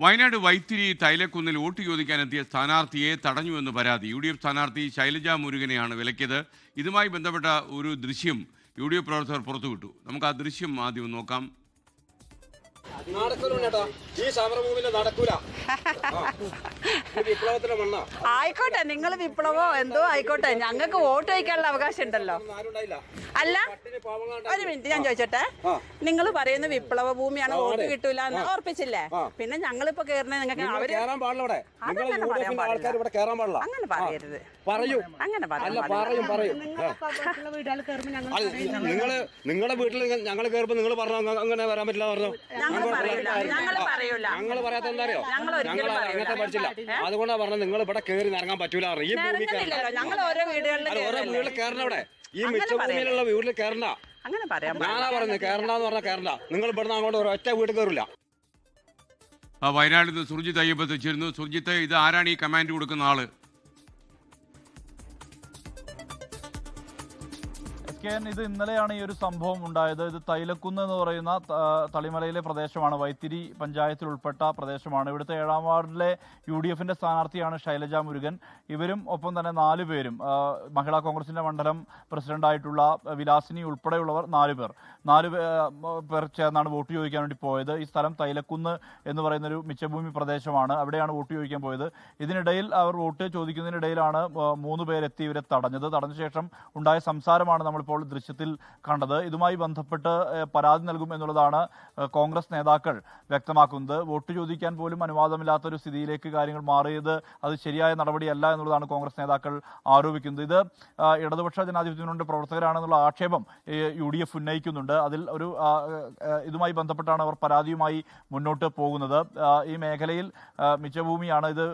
വയനാട് വൈത്തിരി തൈലക്കുന്നിൽ വോട്ട് ചോദിക്കാനെത്തിയ സ്ഥാനാർത്ഥിയെ തടഞ്ഞുവെന്ന് പരാതി. യു ഡി എഫ് സ്ഥാനാർത്ഥി ശൈലജ മുരുകനെയാണ് വിലക്കിയത്. ഇതുമായി ബന്ധപ്പെട്ട ഒരു ദൃശ്യം യു ഡി എഫ് പ്രവർത്തകർ പുറത്തുവിട്ടു. നമുക്ക് ആ ദൃശ്യം ആദ്യം നോക്കാം. ഈ സമരഭൂമിയിൽ നടക്കൂല. വിപ്ലവത്തിന്റെ മണ്ണാ. ആയിക്കോട്ടെ നിങ്ങൾ വിപ്ലവോ എന്തോ ആയിക്കോട്ടെ. ഞങ്ങൾക്ക് വോട്ട് വയ്ക്കാനുള്ള അവകാശം ഉണ്ടല്ലോ അല്ല ഒരു മിനിറ്റ് ഞാൻ ചോദിച്ചോട്ടെ? നിങ്ങൾ പറയുന്ന വിപ്ലവ ഭൂമിയാണ് വോട്ട്. കിട്ടൂല എന്ന് ഓർപ്പിച്ചില്ലേ? പിന്നെ ഞങ്ങളിപ്പോ കേറുന്നത് നിങ്ങൾക്ക് അവർ അങ്ങനെ പറയരുത്. പറയൂ. അങ്ങനെ നിങ്ങൾ നിങ്ങളുടെ വീട്ടിൽ ഞങ്ങൾ കയറുമ്പോ നിങ്ങൾ പറഞ്ഞു അങ്ങനെ വരാൻ പറ്റില്ല പറഞ്ഞു? ഞങ്ങൾ പറയൂല. ഞങ്ങൾ പറയൂല. ഞങ്ങൾ പറയാത്ത എന്താ അറിയോ? ഞങ്ങൾ. അങ്ങനത്തെ പഠിച്ചില്ല. അതുകൊണ്ടാണ് പറഞ്ഞത് നിങ്ങൾ ഇവിടെ കയറി ഇറങ്ങാൻ പറ്റൂല. ഈ ഭൂമി ഞങ്ങൾ ഓരോ വീടുകളിൽ ഓരോ. വീട്ടിൽ കയറണ ഇവിടെ ഈ അങ്ങനെ മിച്ച ഭൂമിയിലുള്ള വീട്ടിൽ കയറണ്ട അങ്ങനെ പറയാൻ പാടില്ല. ഞാനാ പറയുന്നത് കയറണ്ടെന്ന് പറഞ്ഞാൽ കയറണ്ട നിങ്ങൾ ഇവിടുന്ന് അങ്ങോട്ട് ഒരൊറ്റ വീട് കയറില്ല ആ വയനാട്ടിൽ നിന്ന് സുർജിത്ത് അയ്യപ്പത്ത് എത്തിച്ചിരുന്നു സുർജിത്ത് ഇത് ആരാണ് ഈ കമാൻഡ് കൊടുക്കുന്ന ആൾ? കെ ഇത് ഇന്നലെയാണ് ഈ ഒരു സംഭവം ഉണ്ടായത്. ഇത് തൈലക്കുന്ന് എന്ന് പറയുന്ന തളിമലയിലെ പ്രദേശമാണ്. വൈത്തിരി പഞ്ചായത്തിൽ ഉൾപ്പെട്ട പ്രദേശമാണ്. ഇവിടുത്തെ ഏഴാം വാർഡിലെ യു ഡി എഫിന്റെ സ്ഥാനാർത്ഥിയാണ് ശൈലജ മുരുകൻ. ഇവരും ഒപ്പം തന്നെ നാലു പേരും മഹിളാ കോൺഗ്രസിന്റെ മണ്ഡലം പ്രസിഡന്റായിട്ടുള്ള വിലാസിനി ഉൾപ്പെടെയുള്ളവർ നാലു പേർ. നാലു പേർ ചേർന്നാണ് വോട്ട് ചോദിക്കാൻ വേണ്ടി പോയത്. ഈ സ്ഥലം തൈലക്കുന്ന് എന്ന് പറയുന്ന ഒരു മിച്ചഭൂമി പ്രദേശമാണ്. അവിടെയാണ് വോട്ട് ചോദിക്കാൻ പോയത്. ഇതിനിടയിൽ അവർ വോട്ട് ചോദിക്കുന്നതിനിടയിലാണ് മൂന്ന് പേരെത്തി ഇവരെ തടഞ്ഞത്. തടഞ്ഞ ശേഷം ഉണ്ടായ സംസാരമാണ് നമ്മളിപ്പോൾ ദൃശ്യത്തിൽ കണ്ടത്. ഇതുമായി ബന്ധപ്പെട്ട് പരാതി നൽകും എന്നുള്ളതാണ് കോൺഗ്രസ് നേതാക്കൾ വ്യക്തമാക്കുന്നത്. വോട്ട് ചോദിക്കാൻ പോലും അനുവാദമില്ലാത്ത ഒരു സ്ഥിതിയിലേക്ക് കാര്യങ്ങൾ മാറിയത് അത് ശരിയായ നടപടിയല്ല എന്നുള്ളതാണ് കോൺഗ്രസ് നേതാക്കൾ ആരോപിക്കുന്നത്. ഇത് ഇടതുപക്ഷ ജനാധിപത്യ മുന്നണി പ്രവർത്തകരാണെന്നുള്ള ആക്ഷേപം യു ഡി എഫ് ഉന്നയിക്കുന്നുണ്ട്. അതിൽ ഒരു ഇതുമായി ബന്ധപ്പെട്ടാണ് അവർ പരാതിയുമായി മുന്നോട്ട് പോകുന്നത്. ഈ മേഖലയിൽ മിച്ചഭൂമിയാണ് ഇത്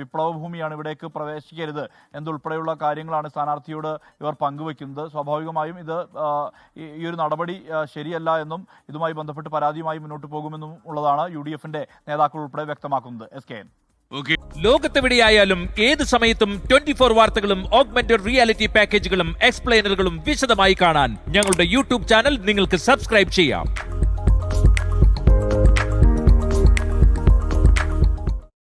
വിപ്ലവഭൂമിയാണ് വിപ്ലവ ഭൂമിയാണ് ഇവിടേക്ക് പ്രവേശിക്കരുത് എന്നുൾപ്പെടെയുള്ള കാര്യങ്ങളാണ് സ്ഥാനാർത്ഥിയോട് ഇവർ പങ്കുവെക്കുന്നത് സ്വാഭാവികമായും ഇത് ഈ ഒരു നടപടി ശരിയല്ല എന്നും ഇതുമായി ബന്ധപ്പെട്ട് പരാതിയുമായി മുന്നോട്ട് പോകുമെന്നും ഉള്ളതാണ് യു ഡി എഫിന്റെ നേതാക്കൾ ഉൾപ്പെടെ വ്യക്തമാക്കുന്നത്. S K N. ലോകത്തെവിടെയായാലും ഏത് സമയത്തും ട്വന്റി ഫോർ വാർത്തകളും ഓഗ്മെന്റഡ് റിയാലിറ്റി പാക്കേജുകളും എക്സ്പ്ലെയിനറുകളും വിശദമായി കാണാൻ ഞങ്ങളുടെ യൂട്യൂബ് ചാനൽ നിങ്ങൾക്ക് സബ്സ്ക്രൈബ് ചെയ്യാം.